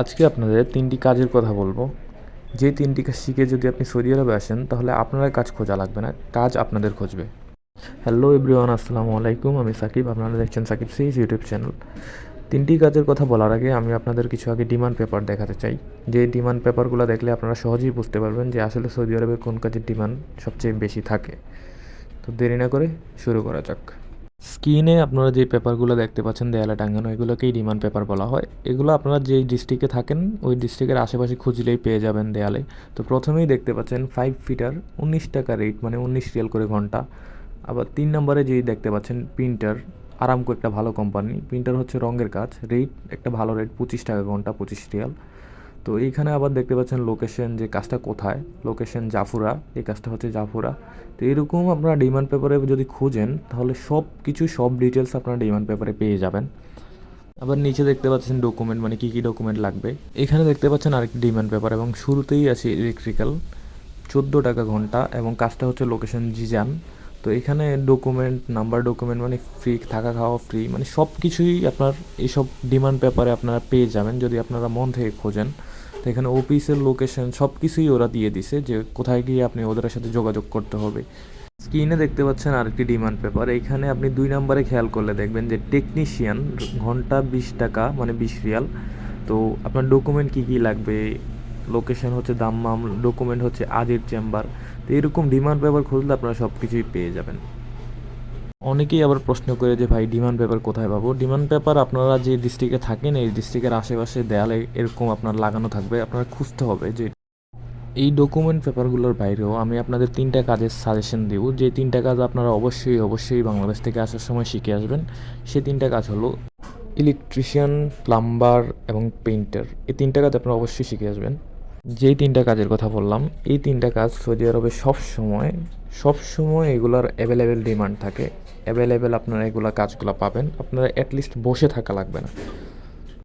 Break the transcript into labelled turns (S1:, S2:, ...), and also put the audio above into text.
S1: আজকে আপনাদের তিনটি কাজের কথা বলব। যে তিনটি কাজ শিখে যদি আপনি সৌদি আরবে আসেন, তাহলে আপনারা কাজ খোঁজা লাগবে না, কাজ আপনাদের খুঁজবে। হ্যালো এভরিওয়ান আসসালামু আলাইকুম, আমি সাকিব, আপনারা দেখছেন সাকিব সিজ ইউটিউব চ্যানেল। তিনটি কাজের কথা বলার আগে আমি আপনাদের কিছু আগে ডিমান্ড পেপার দেখাতে চাই। যে ডিমান্ড পেপারগুলো দেখলে আপনারা সহজেই বুঝতে পারবেন যে আসলে সৌদি আরবে কোন কাজের ডিমান্ড সবচেয়ে বেশি থাকে। তো দেরি না করে শুরু করা যাক। স্ক্রিনে আপনারা যে পেপারগুলো দেখতে পাচ্ছেন, দেয়ালে টাঙানো, এগুলোকেই ডিমান্ড পেপার বলা হয়। এগুলো আপনারা যেই ডিস্ট্রিক্টে থাকেন, ওই ডিস্ট্রিক্টের আশেপাশে খুঁজলেই পেয়ে যাবেন দেয়ালে। তো প্রথমেই দেখতে পাচ্ছেন ফাইভ ফিটার উনিশ টাকা রেট মানে উনিশ রিয়াল করে ঘণ্টা। আবার তিন নম্বরে যেই দেখতে পাচ্ছেন প্রিন্টার আরামকো একটা ভালো কোম্পানি প্রিন্টার হচ্ছে রঙের কাজ রেট একটা ভালো রেট পঁচিশ টাকা ঘণ্টা, পঁচিশ রিয়াল তো এইখানে আবার দেখতে পাচ্ছেন লোকেশন যে কাজটা কোথায়? লোকেশন জাফুরা এই কাজটা হচ্ছে জাফুরা তো এরকম আপনারা ডিমান্ড পেপারে যদি খুঁজেন, তাহলে সব কিছু সব ডিটেলস আপনারা ডিমান্ড পেপারে পেয়ে যাবেন। আবার নিচে দেখতে পাচ্ছেন ডকুমেন্ট মানে কী কী ডকুমেন্ট লাগবে। এখানে দেখতে পাচ্ছেন আরেকটি ডিমান্ড পেপার এবং শুরুতেই আছে ইলেকট্রিক্যাল চোদ্দ টাকা ঘণ্টা, এবং কাজটা হচ্ছে লোকেশন জিজান তো এখানে ডকুমেন্ট নাম্বার ডকুমেন্ট মানে ফ্রি থাকা খাওয়া ফ্রি মানে সব কিছুই আপনার এইসব ডিমান্ড পেপারে আপনারা পেয়ে যাবেন, যদি আপনারা মন থেকে খোঁজেন। তো এখানে অফিসের লোকেশন সব কিছুই ওরা দিয়ে দিছে যে কোথায় গিয়ে আপনি ওদের সাথে যোগাযোগ করতে হবে। স্ক্রিনে দেখতে পাচ্ছেন আরেকটি ডিমান্ড পেপার এখানে আপনি দুই নম্বরে খেয়াল করলে দেখবেন যে টেকনিশিয়ান ঘণ্টা বিশ টাকা মানে বিশ রিয়াল। তো আপনার ডকুমেন্ট কী কী লাগবে লোকেশন হচ্ছে দাম্মাম ডকুমেন্ট হচ্ছে আজির চেম্বার তো এরকম ডিমান্ড পেপার খুঁজলে আপনারা সব কিছুই পেয়ে যাবেন। অনেকেই আবার প্রশ্ন করে যে, ভাই ডিমান্ড পেপার কোথায় পাবো? ডিমান্ড পেপার আপনারা যে ডিস্ট্রিক্টে থাকেন, এই ডিস্ট্রিক্টের আশেপাশে দেয়ালে এরকম আপনার লাগানো থাকবে। আপনারা খুঁজতে হবে যে, এই ডকুমেন্ট পেপারগুলোর বাইরেও আমি আপনাদের তিনটা কাজের সাজেশন দিব। যে তিনটা কাজ আপনারা অবশ্যই অবশ্যই বাংলাদেশ থেকে আসার সময় শিখে আসবেন। সে তিনটা কাজ হলো ইলেকট্রিশিয়ান প্লাম্বার এবং পেইন্টার এই তিনটা কাজ আপনারা অবশ্যই শিখে আসবেন। যেই তিনটা কাজের কথা বললাম, এই তিনটা কাজ সৌদি আরবে সব সময় সব সময় এগুলার অ্যাভেলেবেল ডিমান্ড থাকে। অ্যাভেলেবেল আপনারা এগুলা কাজগুলো পাবেন। আপনারা অ্যাটলিস্ট বসে থাকা লাগবে না।